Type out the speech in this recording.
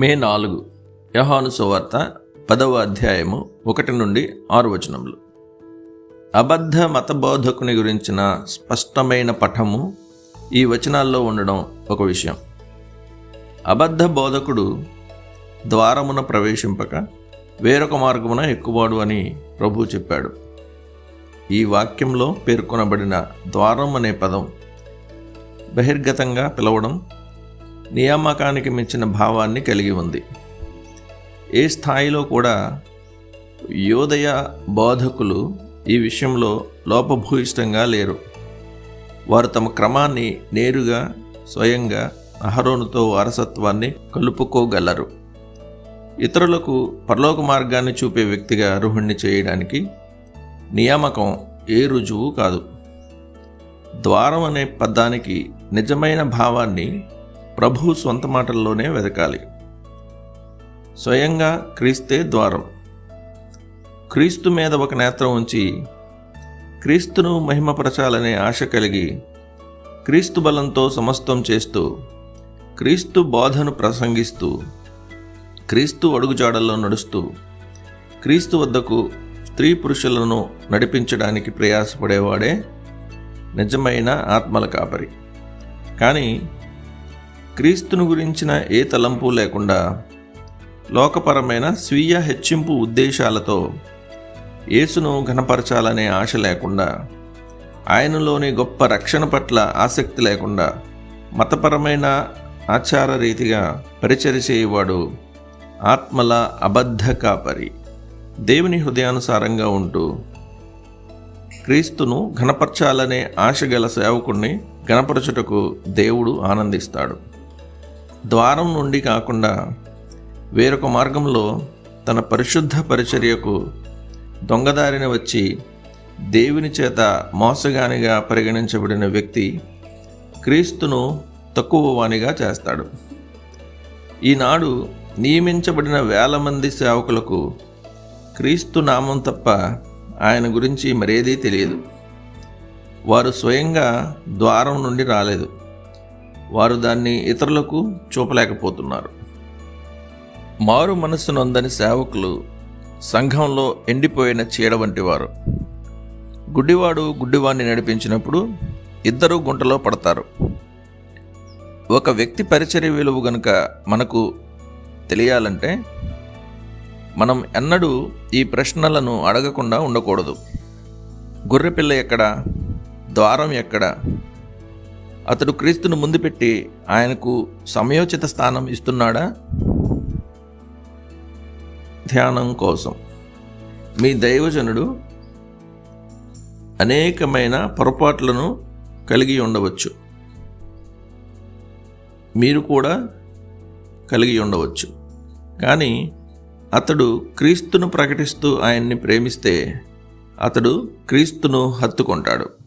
మే నాలుగు యహాను సువార్త పదవ అధ్యాయము ఒకటి నుండి ఆరు వచనములు. అబద్ధ మతబోధకుని గురించిన స్పష్టమైన పఠము ఈ వచనాల్లో ఉండడం ఒక విషయం. అబద్ధ బోధకుడు ద్వారమున ప్రవేశింపక వేరొక మార్గమున ఎక్కువాడు అని ప్రభు చెప్పాడు. ఈ వాక్యంలో పేర్కొనబడిన ద్వారం అనే పదం బహిర్గతంగా పిలవడం నియామకానికి మించిన భావాన్ని కలిగి ఉంది. ఏ స్థాయిలో కూడా యోదయ బోధకులు ఈ విషయంలో లోపభూయిష్టంగా లేరు. వారు తమ క్రమాన్ని నేరుగా స్వయంగా అహరోనుతో వారసత్వాన్ని కలుపుకోగలరు. ఇతరులకు పరలోక మార్గాన్ని చూపే వ్యక్తిగా అర్హుణ్ణి చేయడానికి నియామకం ఏ రుజువు కాదు. ద్వారం అనే పదానికి నిజమైన భావాన్ని ప్రభు సొంత మాటల్లోనే వెతకాలి. స్వయంగా క్రీస్తే ద్వారం. క్రీస్తు మీద ఒక నేత్రం ఉంచి క్రీస్తును మహిమపరచాలనే ఆశ కలిగి క్రీస్తు బలంతో సమస్తం చేస్తూ క్రీస్తు బోధను ప్రసంగిస్తూ క్రీస్తు అడుగుజాడల్లో నడుస్తూ క్రీస్తు వద్దకు స్త్రీ పురుషులను నడిపించడానికి ప్రయాసపడేవాడే నిజమైన ఆత్మల కాపరి. కానీ క్రీస్తును గురించిన ఏ తలంపు లేకుండా లోకపరమైన స్వీయ హెచ్చింపు ఉద్దేశాలతో యేసును ఘనపరచాలనే ఆశ లేకుండా ఆయనలోని గొప్ప రక్షణ పట్ల ఆసక్తి లేకుండా మతపరమైన ఆచార రీతిగా పరిచయ చేయవాడు ఆత్మల అబద్ధ కాపరి. దేవుని హృదయానుసారంగా ఉంటూ క్రీస్తును ఘనపరచాలనే ఆశ గల సేవకుణ్ణి ఘనపరచుటకు దేవుడు ఆనందిస్తాడు. ద్వారం నుండి కాకుండా వేరొక మార్గంలో తన పరిశుద్ధ పరిచర్యకు దొంగదారిన వచ్చి దేవుని చేత మోసగానిగా పరిగణించబడిన వ్యక్తి క్రీస్తును తక్కువ వానిగా చేస్తాడు. ఈనాడు నియమించబడిన వేల మంది సేవకులకు క్రీస్తు నామం తప్ప ఆయన గురించి మరేదీ తెలియదు. వారు స్వయంగా ద్వారం నుండి రాలేదు. వారు దాన్ని ఇతరులకు చూపలేకపోతున్నారు. మారు మనస్సు నొందని సేవకులు సంఘంలో ఎండిపోయిన చీడ వంటి వారు. గుడ్డివాడు గుడ్డివాణ్ణి నడిపించినప్పుడు ఇద్దరు గుంటలో పడతారు. ఒక వ్యక్తి పరిచర్య విలువ గనుక మనకు తెలియాలంటే మనం ఎన్నడూ ఈ ప్రశ్నలను అడగకుండా ఉండకూడదు. గొర్రెపిల్ల ఎక్కడ? ద్వారం ఎక్కడ? అతడు క్రీస్తును ముందు పెట్టి ఆయనకు సమయోచిత స్థానం ఇస్తున్నాడా? ధ్యానం కోసం. మీ దైవజనుడు అనేకమైన పొరపాట్లను కలిగి ఉండవచ్చు. మీరు కూడా కలిగి ఉండవచ్చు. కానీ అతడు క్రీస్తును ప్రకటిస్తూ ఆయన్ని ప్రేమిస్తే అతడు క్రీస్తును హత్తుకుంటాడు.